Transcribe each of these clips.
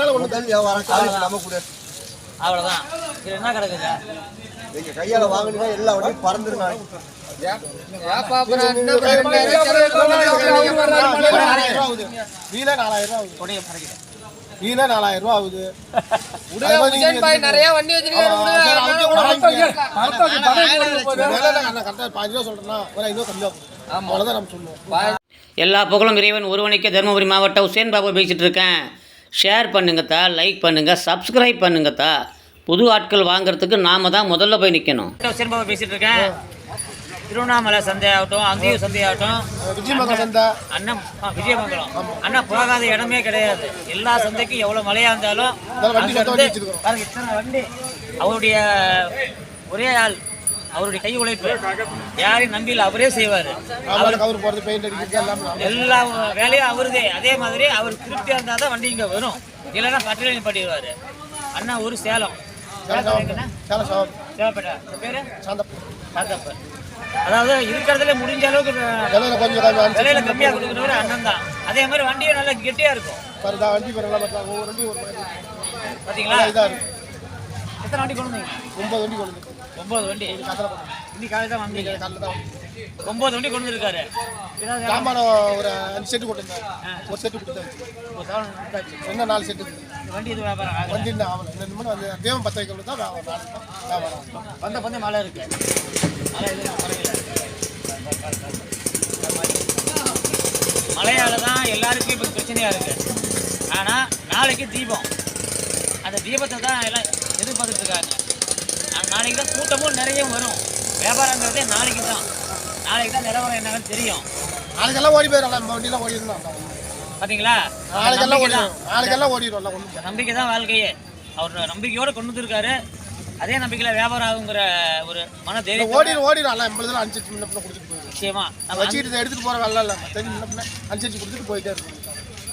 அதனால ஒண்ணு முதல் வியாபாரம் காலேஜ் நம்ம கூட. அவ்வளவுதான். இது என்ன கிடக்குங்க? நீங்க கையால வாங்கினா எல்லா வண்டியும் பறந்துருங்க வீல நாலாயிரம் ரூபா வீல நாலாயிரம் ரூபா ஆகுது. நிறைய வண்டி வச்சிருக்காரு. கரெக்டா பாஞ்சு ரூபா சொல்றேன்னா ஒரு ஐநூறு கம்மியா போகும் அவ்வளவுதான் நம்ம சொல்லுவோம். எல்லா புகழும் இறைவன் ஒருவனுக்கே தருமபுரி மாவட்டம் உசேன் பாபு பேசிகிட்டு இருக்கேன். ஷேர் பண்ணுங்கத்தா லைக் பண்ணுங்கள் சப்ஸ்கிரைப் பண்ணுங்கத்தா புது ஆட்கள் வாங்குறதுக்கு நாம தான் முதல்ல போய் நிற்கணும் பேசிட்டு இருக்கேன். திருவண்ணாமலை சந்தை ஆகட்டும் அங்கேயும் சந்தை ஆகட்டும் விஜயமங்கலம் சந்தா. அண்ணன் விஜயமங்கலம். அண்ணா போகாத இடமே கிடையாது. எல்லா சந்தைக்கும் எவ்வளவு மழையா இருந்தாலும். பாருங்க இத்தனை வண்டி. அவருடைய ஒரே ஆள் அவருடைய கை உழைப்பு. யாரையும் நம்பியில் அவரே செய்வாரு. அவரை போறது பெயிண்ட் அடிக்கிறது. எல்லா வேலையும் அவருதே. அதே மாதிரி அவர் திருப்தியா இருந்தால் தான் வண்டி இங்க வரும். இல்லைன்னா பட்டியலில் பண்ணிடுவாரு அண்ணா ஒரு சேலம். சேலப்பேட்டை. பேரு? சாந்தப்ப. சாந்தப்ப. அதாவது இருக்கிறதுல முடிஞ்ச அளவுக்கு விலையில கொஞ்சம் கம்மி அனுப்பிச்சு விலையில கம்மியா கொடுக்குறவரு அண்ணன் தான். அதே மாதிரி வண்டியும் நல்லா கெட்டியா இருக்கும். பாருடா, எத்தனை வண்டி கொண்டு ஒன்பது வண்டி கொண்டு ஒன்பது வண்டி. இன்னைக்கு காலையில் தான் வந்தீங்க. காலைல தான் ஒன்பது வண்டி கொண்டு வந்திருக்காரு. இதான் சாமான ஒரு அஞ்சு செட்டு கொடுத்தேன் ஒரு செட்டு கொடுத்தாச்சு. இன்னும் நாலு செட்டு வண்டி இது வியாபாரம். வண்டி இன்னும் ஆகல. ரெண்டு மணி வந்து தேவம் பத்து வைக்கணும் தான் தான் வியாபாரம். வந்த பந்தே மழை இருக்கு. மழை எதுவும் குறையல. மழையால தான் எல்லாருக்கும் இப்போ பிரச்சனையா இருக்கு. ஆனா நாளைக்கு தீபம். அந்த தீபத்தை தான் எல்லாம் எதிர்பார்த்துட்டு இருக்காங்க நாளைக்கு தான் கூட்டமும் நிறைய வரும். வியாபாரங்கிறதே நாளைக்கு தான். நாளைக்கு தான் நிலவரம் என்னன்னு தெரியும். நாளைக்கெல்லாம் ஓடி போயிடும் நம்ம வண்டியெல்லாம் ஓடி இருந்தா பாத்தீங்களா நாளைக்கெல்லாம் ஓடி தான். நாளைக்கெல்லாம் ஓடிடும் ஒன்றும் நம்பிக்கை தான் வாழ்க்கையே. அவர் நம்பிக்கையோட கொண்டு வந்திருக்காரு. அதே நம்பிக்கையில வியாபாரம் ஆகுங்கிற ஒரு மன தைரியம் ஓடிடும் ஓடிடும் எல்லாம் எண்பதுல முன்ன பின்ன கொடுத்துட்டு போயிடும் நிச்சயமா. நம்ம வச்சுக்கிட்டு இதை எடுத்துட்டு போற வேலை இல்லை. தெரிஞ்சு பின்ன அனுசரிச்சு கொடுத்துட்டு போயிட்டே இருக்கும்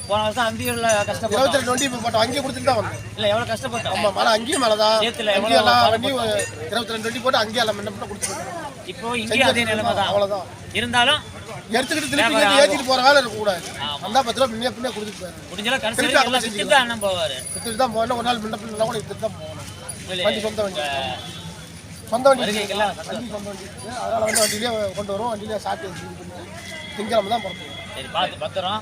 போன வருஷம் அந்தியூர்ல கஷ்டப்பட்டோம். இருபத்தி ரெண்டு வண்டி போட்டோம். அங்கேயே கொடுத்துட்டு தான் வந்தோம். இல்ல எவ்வளவு கஷ்டப்பட்டோம்? ஆமா மழை அங்கேயும் மழை தான். சேத்துல எவ்வளவு வண்டியும் இருபத்தி ரெண்டு வண்டி போட்டு அங்கேயே எல்லாம் கொடுத்துட்டு போயிடும். இப்போ இங்கேயும் அதே நிலைமை தான். அவ்வளவுதான். இருந்தாலும் எடுத்துக்கிட்டு திருப்பி இங்கே ஏற்றிட்டு போற வேலை இருக்கக்கூடாது வந்தா பத்து ரூபா முன்னே பின்னே கொடுத்துட்டு முடிஞ்சளவு கடைசி வித்துட்டு தான் அண்ணன் போவாரு. எடுத்துட்டு தான் போகணும் ஒரு நாள் முன்ன பின்ன கூட எடுத்துட்டு தான் போகணும் வண்டி சொந்த வண்டி. சொந்த வண்டி. வண்டி சொந்த வண்டி. இருக்குது அதனால வந்து வண்டியிலே கொண்டு வரும் வண்டியிலே சாப்பிட்டு திங்கிழமை தான் பிறப்போம். சரி பார்த்து பத்திரம்.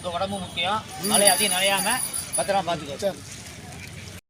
உங்கள் உடம்பு முக்கியம். மழை அதிகம் நனையாம பத்திரமா பார்த்துக்கோ சரி.